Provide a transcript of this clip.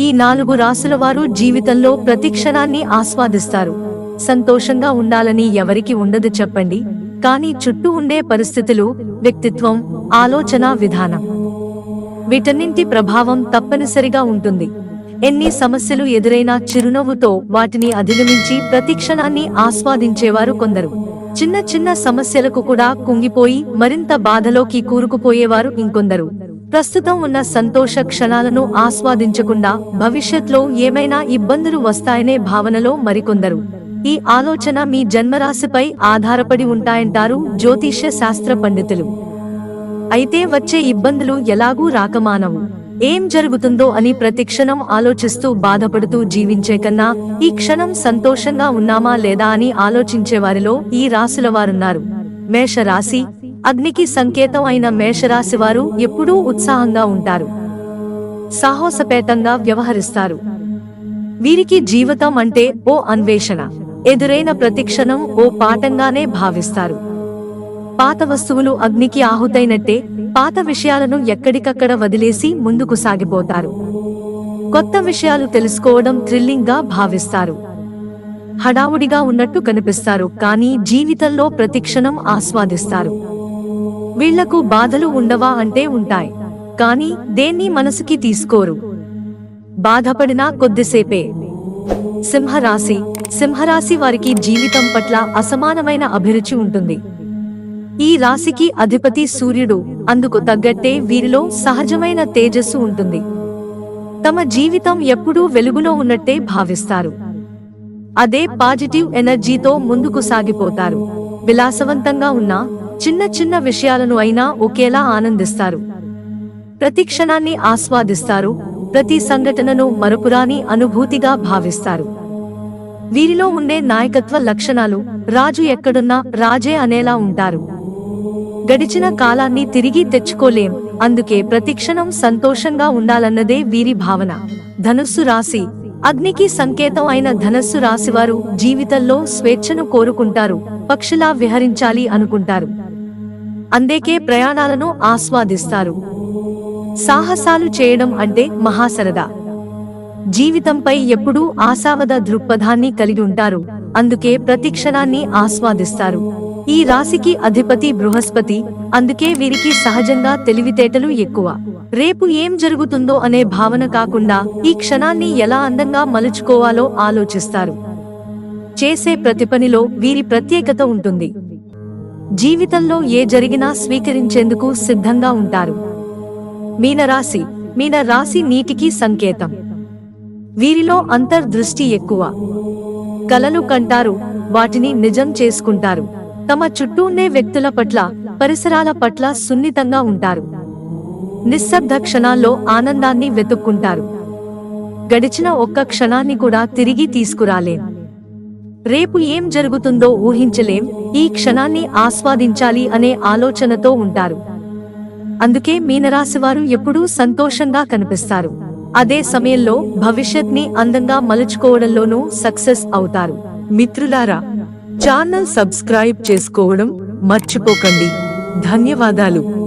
ఈ నాలుగు రాసుల వారు జీవితంలో ప్రతి క్షణాన్ని ఆస్వాదిస్తారు. సంతోషంగా ఉండాలని ఎవరికి ఉండదు చెప్పండి. కానీ చుట్టూ ఉండే పరిస్థితులు వ్యక్తిత్వం ఆలోచన విధానం వీటన్నింటి ప్రభావం తప్పనిసరిగా ఉంటుంది. ఎన్ని సమస్యలు ఎదురైనా చిరునవ్వుతో వాటిని అధిగమించి ప్రతి క్షణాన్ని ఆస్వాదించేవారు కొందరు. చిన్న చిన్న సమస్యలకు కూడా కుంగిపోయి మరింత బాధలోకి కూరుకుపోయేవారు ఇంకొందరు. ప్రస్తుతం ఉన్న సంతోష క్షణాలను ఆస్వాదించకుండా భవిష్యత్లో ఏమైనా ఇబ్బందులు వస్తాయనే భావనలో మరికొందరు. ఈ ఆలోచన మీ జన్మరాశిపై ఆధారపడి ఉంటాయంటారు జ్యోతిష్య శాస్త్ర పండితులు. అయితే వచ్చే ఇబ్బందులు ఎలాగూ రాకమానవు. ఏం జరుగుతుందో అని ప్రతిక్షణం ఆలోచిస్తూ బాధపడుతూ జీవించే కన్నా ఈ క్షణం సంతోషంగా ఉన్నామా లేదా అని ఆలోచించే వారిలో ఈ రాశుల వారున్నారు. మేషరాశి అగ్నికి సంకేతం అయిన మేషరాశి వారు ఎప్పుడూ ఉత్సాహంగా ఉంటారు. సాహసపేతంగా వ్యవహరిస్తారు. వీరికి జీవితం అంటే ఓ అన్వేషణ. ఎదురైన ప్రతిక్షణం ఓ పాఠంగానే భావిస్తారు. పాత వస్తువులు అగ్నికి ఆహుతైనట్టే పాత విషయాలను ఎక్కడికక్కడ వదిలేసి ముందుకు సాగిపోతారు. కొత్త విషయాలు తెలుసుకోవడం థ్రిల్లింగ్గా భావిస్తారు. హడావుడిగా ఉన్నట్టు కనిపిస్తారు కానీ జీవితంలో ప్రతిక్షణం ఆస్వాదిస్తారు. వీళ్ళకు బాధలు ఉండవా అంటే ఉంటాయి. కానీ దేన్ని మనసుకి తీసుకోరు. బాధపడినా కొద్దిసేపే. సింహరాశి. సింహరాశి వారికి జీవితం పట్ల అసమానమైన అభిరుచి ఉంటుంది. ఈ రాశికి అధిపతి సూర్యుడు. అందుకు తగ్గట్టే వీరిలో సహజమైన తేజస్సు ఉంటుంది. తమ జీవితం ఎప్పుడూ వెలుగులో ఉన్నట్టే భావిస్తారు. అదే పాజిటివ్ ఎనర్జీతో ముందుకు సాగిపోతారు. విలాసవంతంగా ఉన్న చిన్న చిన్న విషయాలను అయినా ఒకేలా ఆనందిస్తారు. ప్రతి క్షణాన్ని ఆస్వాదిస్తారు ప్రతి సంఘటనను మరపురాని అనుభూతిగా భావిస్తారు. వీరిలో ఉండే నాయకత్వ లక్షణాలు రాజు ఎక్కడున్నా రాజే అనేలా ఉంటారు. గడిచిన కాలాన్ని తిరిగి తెచ్చుకోలేం అందుకే ప్రతిక్షణం సంతోషంగా ఉండాలన్నదే వీరి భావన. ధనుస్సు రాశి అగ్నికి సంకేతం అయిన ధనస్సు రాశివారు జీవితంలో స్వేచ్ఛను కోరుకుంటారు పక్షులా విహరించాలి అనుకుంటారు. అందేకే ప్రయాణాలను ఆస్వాదిస్తారు. సాహసాలు చేయడం అంటే మహాసరదా. జీవితంపై ఎప్పుడూ ఆశావద దృక్పథాన్ని కలిగి ఉంటారు. అందుకే ప్రతి క్షణాన్ని ఆస్వాదిస్తారు. ఈ రాశికి అధిపతి బృహస్పతి అందుకే వీరికి సహజంగా తెలివితేటలు ఎక్కువ. రేపు ఏం జరుగుతుందో అనే భావన కాకుండా ఈ క్షణాన్ని ఎలా అందంగా మలుచుకోవాలో ఆలోచిస్తారు. చేసే ప్రతి పనిలో వీరి ప్రత్యేకత ఉంటుంది. జీవితంలో ఏ జరిగినా స్వీకరించేందుకు సిద్ధంగా ఉంటారు. మీనరాశి మీన రాశి నీటికి సంకేతం. వీరిలో అంతర్దృష్టి ఎక్కువ. కలలు కంటారు వాటిని నిజం చేసుకుంటారు. తమ చుట్టూ ఉండే వ్యక్తుల పట్ల పరిసరాల పట్ల సున్నితంగా ఉంటారు. నిశ్శబ్ద క్షణాల్లో ఆనందాన్ని వెతుక్కుంటారు. గడిచిన ఒక్క క్షణాన్ని కూడా తిరిగి తీసుకురాలేను రేపు ఏం జరుగుతుందో ఊహించలేం ఈ క్షణాన్ని ఆస్వాదించాలి అనే ఆలోచనతో ఉంటారు. అందుకే మీనరాశివారు ఎప్పుడూ సంతోషంగా కనిపిస్తారు. అదే సమయంలో భవిష్యత్ని అందంగా మలుచుకోవడంలోనూ సక్సెస్ అవుతారు. మిత్రులారా ఛానల్ సబ్స్క్రైబ్ చేసుకోవడం మర్చిపోకండి. ధన్యవాదాలు.